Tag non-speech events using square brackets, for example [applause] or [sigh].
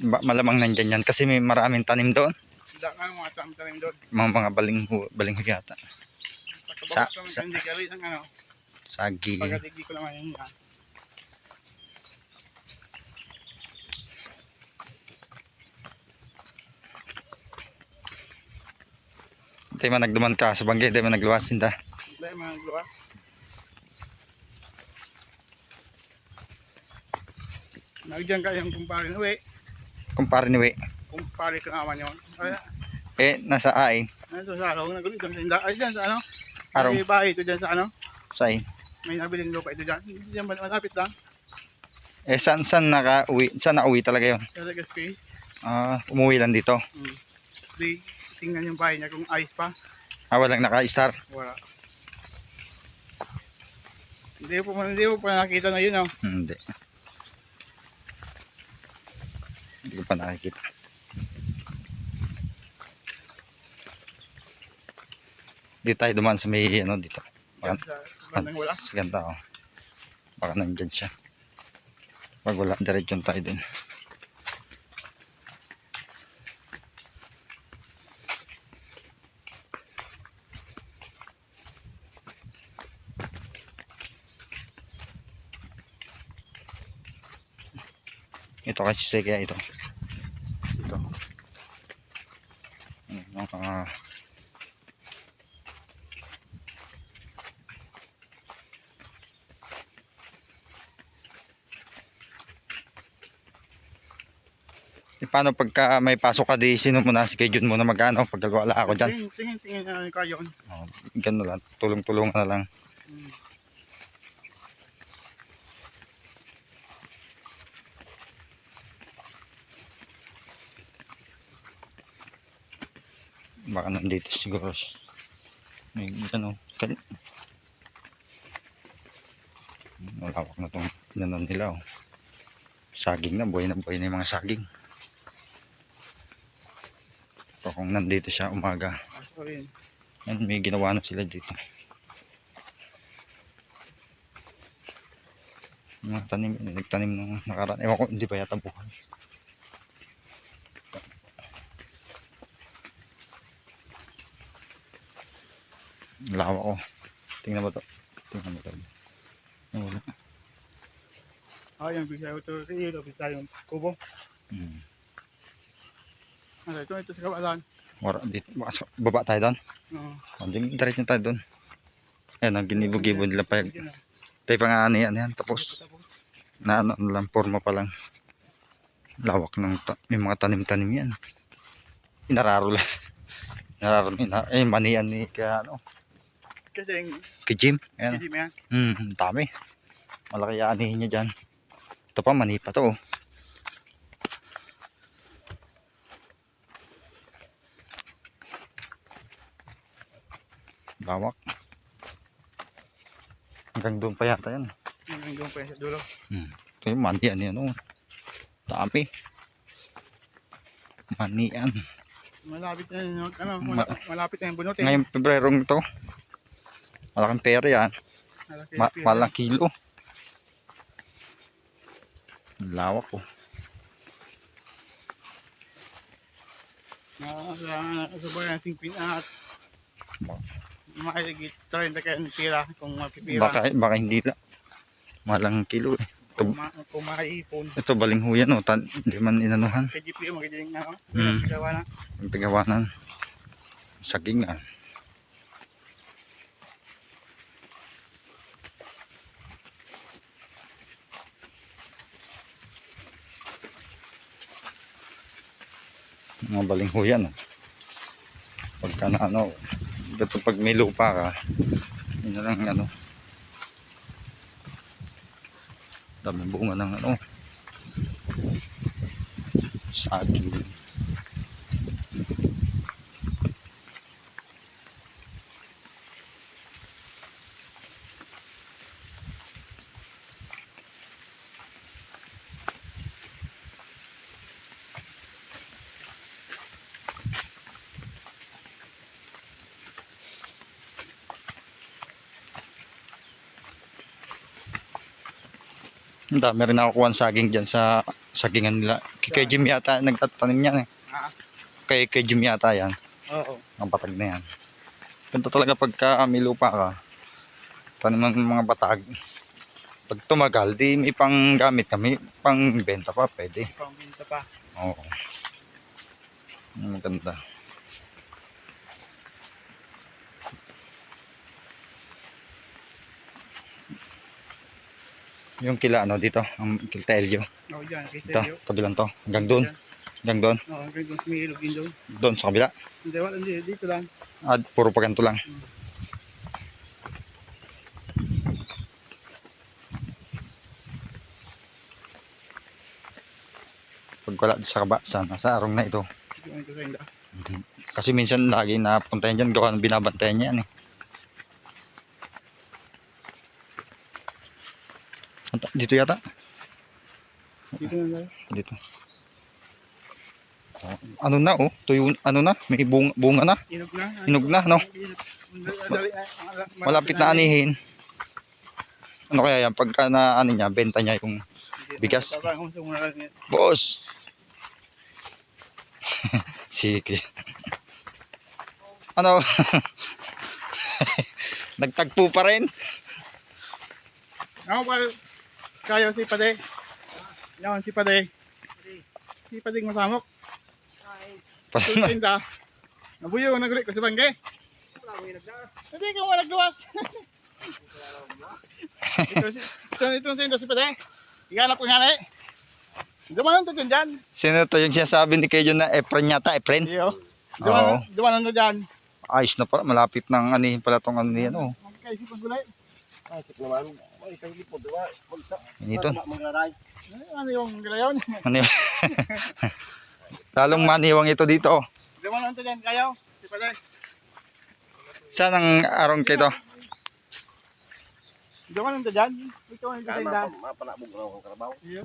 Malamang nandyan yan kasi may maraming tanim doon. Hindi ka mga tanim doon. Mga mga balingho, balingho yata. Sa- sa- ano. Sagi. Pagkatigi ko naman yun. ah. Di man nagduman ka sa bangge, di man nagluwasin da. Dahil mga luwa. Nagyan ka yung kumpare na uwi. Kumpare ni We. Kumpare ka naman yun. Eh, nasa ain. ano to sa araw? Doon sa inda. Ay, dyan sa ano? Araw. May bahay ito dyan sa ano? Sa ain. May nabiling lupa ito dyan. Diyan malapit lang? Eh, saan, saan naka-uwi? Saan na-uwi talaga yun? Sa Legazpi. Ah, umuwi lang dito. Hmm. Di, tingnan yung bahay niya kung ayos pa. Ah, walang naka-star. Wala. Hindi po, hindi po pa nakita na yun, oh. Hindi. Hindi ko pa nakikita. Dito tayo dumaan sa may ano dito. Bandang wala. Sa ganda oh. Baka nandyan siya. Pag wala, diretso tayo din. Ito kasi kaya ito. Ito. Ano, mga Eh, paano pagka may pasok ka di sino mo na si Kejun mo na magano pag wala ako diyan. Tingin, tingin, tingin kayon. Oh, ganun lang, tulong-tulong na lang. Hmm. Baka nandito siguro. May ano, kan Malawak na tong nanon nila oh. Saging na, buhay na buhay na yung mga saging. So, kung nandito siya umaga, yan, may ginawa na sila dito. Mga tanim, nagtanim nung nakaraan. Ewan ko, hindi pa yata buhay. Lawak ko. Tingnan mo to. Tingnan mo to. Wala. Ah, yung bisa ito. Ito, bisa yung kubo. Hmm. Ano, ito, ito sa kawalan. Wala dito. Baba tayo doon. Oo. Oh, di- diretso tayo doon. Ayan, ang ginibog-gibog nila pa. Na. Tayo pa nga ano yan, yan. Tapos, na ano lang, forma pa lang. Lawak ng, may mga tanim-tanim yan. Inararo lang. [laughs] Inararo, ina, eh, manian ni, kaya ano, Kasi yung kay Jim. Ayan. hindi mo yan. Hmm, dami. Malaki yung anihin niya dyan. Ito pa, mani pa to. oh. Lawak. Hanggang doon pa yata yan. Yung hanggang pa yan sa dulo. Hmm. Ito yung mani yan yan. Oh. Dami. Mani yan. Malapit na yun. yung- Ano, Ma- mala- malapit na yung bunutin. Ngayong Pebrerong ito. Malaking pera yan. Malaki Ma malang kilo. Lawak oh. Ah, sa sa bayan ng pin at Ba- makikigit 30 kayo ng pira kung mapipira. Baka, baka hindi la. Malang kilo eh. ma, kung makaipon. Ito balingho yan oh. Tan hindi man inanuhan. Kay GPO magiling na. Hmm. Gawa na. Ang Mga balingho yan oh. Pagka na ano, ito pag may lupa ka, yun lang ano. Dami bunga ng ano. Saging. Ang dami rin nakukuha ng saging dyan sa sagingan nila. Kay, kay Jim yata nagtatanim yan eh. Ah, Kay, kay Jim yata yan. oo. Ang batag na yan. Ganito talaga pagka may lupa ka, tanim ng mga batag. Pag tumagal, di may pang gamit kami, pang benta pa, pwede. Pambinta pa. Oo. Maganda. Yung kila ano dito, ang kilta Elio. Oo, dyan. Kay Ito, kabilang to. Hanggang doon. Hanggang doon. Oo, hanggang doon sumilog din doon. Doon sa kabila. Hindi, wala, hindi. Dito lang. Ah, puro pa ganito lang. Pag wala sa kaba, sana sa arong na ito. Sa. Kasi minsan lagi napuntahan dyan, gawa ng binabantayan niya yan eh. Ata- Dito yata? Dito tayo. Dito. Oh, Ano na oh, tuyo, ano na, may bunga, bunga na. Inog na. Hinog na, no? Inog. Ah, ah, Malapit na anihin. Ano kaya yan, pagka na ano niya, benta niya yung bigas. Boss. [laughs] Sige. Ano? [laughs] Nagtagpo pa rin. Ako pa, kayo si Pade. Yan si Pade. Si Pade masamok. Pas Ito tinda. Nabuyo, nagulit ko sa bangke. Hindi ka mo nagluwas. ito, si- ito, ito, ito, si Pade. Iganap ko nga na eh. Dumanon to dyan dyan. Sino to yung sinasabi ni Kejo na Efren yata, Efren? Iyo. Oo. Dumanon, dumanon to dyan. Ayos na pala, malapit ng anihin pala tong ano yan oh. Magkaisip ang gulay. Naman. Ay, kayo po, Eh, Ano yung galayon? Ano yun? [laughs] Lalong maniwang ito dito. oh. Dumanon to dyan kayo. Saan ang arong kito? Dumanon to dyan. Ito ang tinda. mapalabog na akong karabaw. Iyo.